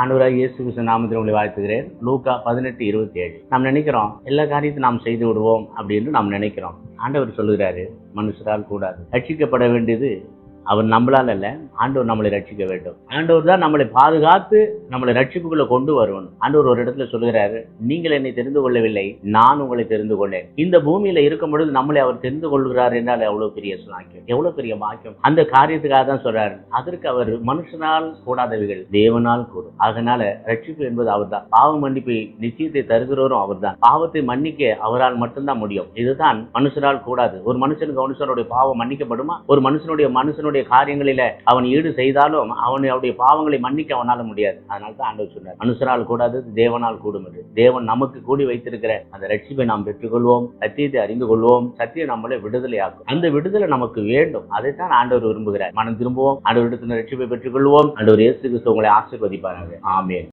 ஆண்டவராக இயேசு கிருஷ்ண நாமத்தில் உங்களை வாழ்த்துகிறேன். லூக்கா பதினெட்டு இருபத்தி ஏழு நாம் நினைக்கிறோம் எல்லா காரியத்தையும் நாம் செய்து விடுவோம் அப்படின்னு நாம் நினைக்கிறோம். ஆண்டவர் சொல்லுகிறாரு மனுஷரால் கூடாது. ரட்சிக்கப்பட வேண்டியது அவர் நம்மளால் இல்லை ஆண்டவர் நம்மளை ரட்சிக்க வேண்டும். ஆண்டவர் தான் நம்மளை பாதுகாத்து நம்மளை ரட்சிப்புக்குள்ள கொண்டு வரணும். ஆண்டவர் ஒரு இடத்துல சொல்லுகிறாரு நீங்கள் என்னை தெரிந்து கொள்ளவில்லை நான் உங்களை தெரிந்து கொண்டேன். இந்த பூமியில இருக்கும் பொழுது நம்மளை அவர் தெரிந்து கொள்கிறார் என்றால் எவ்வளோ பெரிய சாக்கியம் எவ்வளவு பெரிய பாக்கியம். அந்த காரியத்துக்காக தான் சொல்றாரு. அதற்கு அவர் மனுஷனால் கூடாதவைகள் தேவனால் கூடும். அதனால ரட்சிப்பு என்பது அவர் தான் பாவ மன்னிப்பு நிச்சயத்தை தருகிறவரும் அவர்தான். பாவத்தை மன்னிக்க அவரால் மட்டும்தான் முடியும். இதுதான் மனுஷனால் கூடாது. ஒரு மனுஷனுக்கு மனுஷனுடைய பாவம் மன்னிக்கப்படுமா? ஒரு மனுஷனுடைய மனுஷனுடைய காரியங்களில அவன் ஈடு செய்தாலும் அவனுடைய பாவங்களை மன்னிக்க அவனால முடியாது. அதனால தான் ஆண்டவர் சொன்னார் மனுஷரால் கூடாது தேவனால் கூடும் என்று. தேவன் நமக்கு கூடி வைத்திருக்கிற அந்த ரட்சிப்பை நாம் பெற்றுக்கொள்வோம் சத்தியத்தை அறிந்து கொள்வோம் சத்தியம் நம்மளை விடுதலையாக்கும். அந்த விடுதலை நமக்கு வேண்டும். அதைத்தான் ஆண்டவர் விரும்புகிறார். மனம் திரும்புவோம் ஆண்டவர் இடத்துல ரட்சிப்பை பெற்றுக்கொள்வோம். ஆண்டவர் இயேசு கிறிஸ்து உங்களை ஆசிர்வதிப்பார்கள் ஆமேன்.